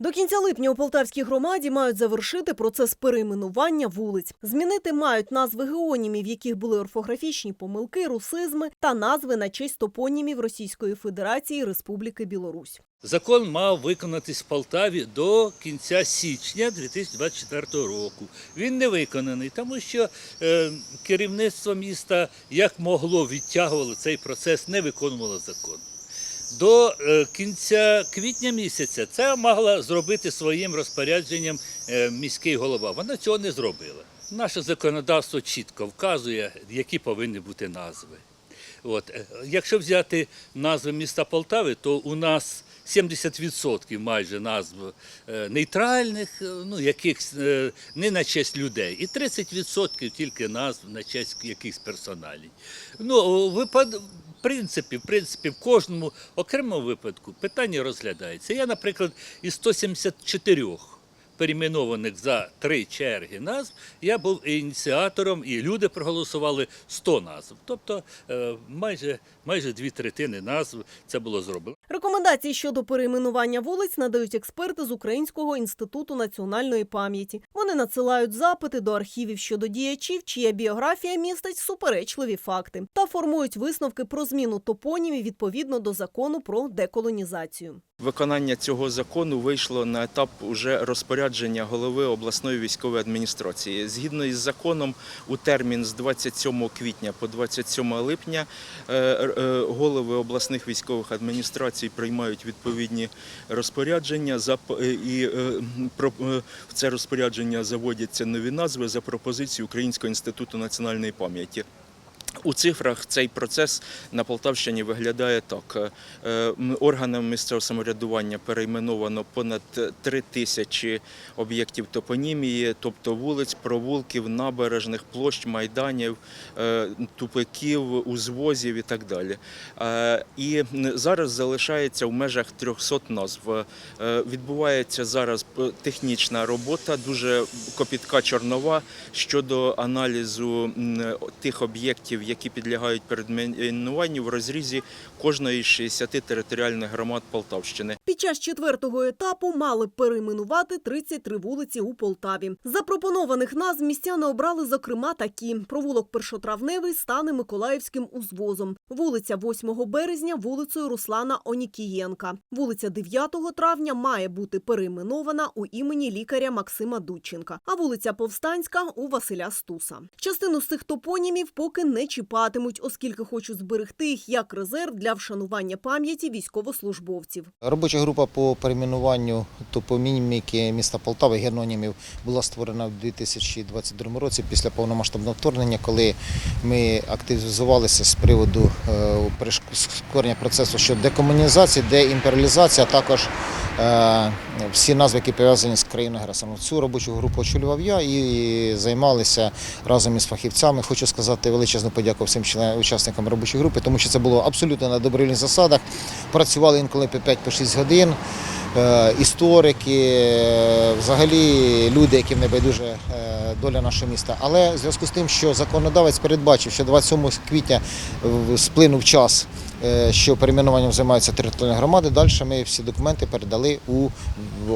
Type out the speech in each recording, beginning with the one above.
До кінця липня у Полтавській громаді мають завершити процес перейменування вулиць. Змінити мають назви геонімів, в яких були орфографічні помилки, русизми та назви на честь топонімів Російської Федерації Республіки Білорусь. Закон мав виконатись в Полтаві до кінця січня 2024 року. Він не виконаний, тому що е, керівництво міста як могло відтягувало цей процес, не виконувало закон. До е, кінця квітня місяця це могла зробити своїм розпорядженням е, міський голова. Вона цього не зробила. Наше законодавство чітко вказує, які повинні бути назви. От. е, Якщо взяти назви міста Полтави, то у нас 70% майже назв е, нейтральних, е, ну, яких е, не на честь людей, і 30% тільки назв на честь якихось персоналій. Ну, випад... В принципі, в принципі, в кожному окремому випадку питання розглядається. Я, наприклад, із 174 перейменованих за три черги назв, я був ініціатором, і люди проголосували 100 назв. Тобто е, майже, майже дві третини назв це було зроблено. Рекомендації щодо перейменування вулиць надають експерти з Українського інституту національної пам'яті. Вони надсилають запити до архівів щодо діячів, чия біографія містить суперечливі факти, та формують висновки про зміну топонімів відповідно до закону про деколонізацію. Виконання цього закону вийшло на етап уже розпорядження голови обласної військової адміністрації. Згідно із законом, у термін з 27 квітня по 27 липня е, е, голови обласних військових адміністрацій приймають відповідні розпорядження е, і в це розпорядження заводяться нові назви за пропозицією Українського інституту національної пам'яті. У цифрах цей процес на Полтавщині виглядає так. Е, Органами місцевого самоврядування перейменовано понад три тисячі об'єктів топонімії, тобто вулиць, провулків, набережних, площ, майданів, е, тупиків, узвозів і так далі. Е, І зараз залишається в межах 300 назв. Відбувається зараз технічна робота, дуже копітка чорнова щодо аналізу тих об'єктів, які підлягають перейменуванню в розрізі кожної з 60 територіальних громад Полтавщини. Під час четвертого етапу мали перейменувати 33 вулиці у Полтаві. Запропонованих назв містяни обрали зокрема такі: провулок Першотравневий стане Миколаївським узвозом, вулиця 8 березня вулицею Руслана Онікієнка. Вулиця 9 травня має бути перейменована у імені лікаря Максима Дудченка, а вулиця Повстанська у Василя Стуса. Частину з цих топонімів поки не чіпатимуть, оскільки хочуть зберегти їх як резерв для вшанування пам'яті військовослужбовців. Робоча група по перейменуванню топоніміки міста Полтави генонімів була створена в 2022 році після повномасштабного вторгнення, коли ми активізувалися з приводу е, прискорення процесу щодо декомунізації, деімперіалізації, а також е, всі назви, які пов'язані з країною агресором. Цю робочу групу очолював я і займалися разом із фахівцями. Хочу сказати величезну подяку всім членам учасникам робочої групи, тому що це було абсолютно на добровільних засадах. Працювали інколи по 5-6 годин. Е, Історики, е, взагалі люди, яким не е, доля нашого міста. Але в зв'язку з тим, що законодавець передбачив, що 27 квітня сплинув час, що перейменуванням займаються територіальні громади, далі ми всі документи передали у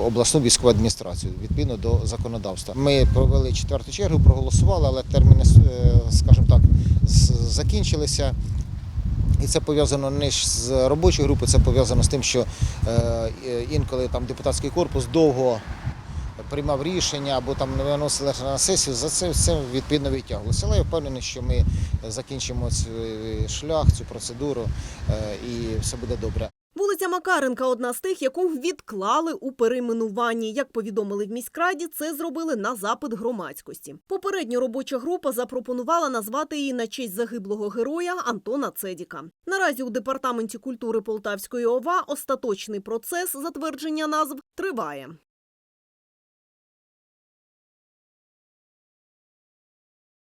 обласну військову адміністрацію відповідно до законодавства. Ми провели четверту чергу, проголосували, але терміни, е, скажімо так, закінчилися. І це пов'язано не з робочою групою, це пов'язано з тим, що е, е, інколи там депутатський корпус довго приймав рішення або там не виносили на сесію, за це все відповідно відтягувалося. Але я впевнений, що ми закінчимо цей шлях, цю процедуру е, і все буде добре. Вулиця Макаренка одна з тих, яку відклали у перейменуванні. Як повідомили в міськраді, це зробили на запит громадськості. Попередньо робоча група запропонувала назвати її на честь загиблого героя Антона Цедіка. Наразі у департаменті культури Полтавської ОВА остаточний процес затвердження назв триває.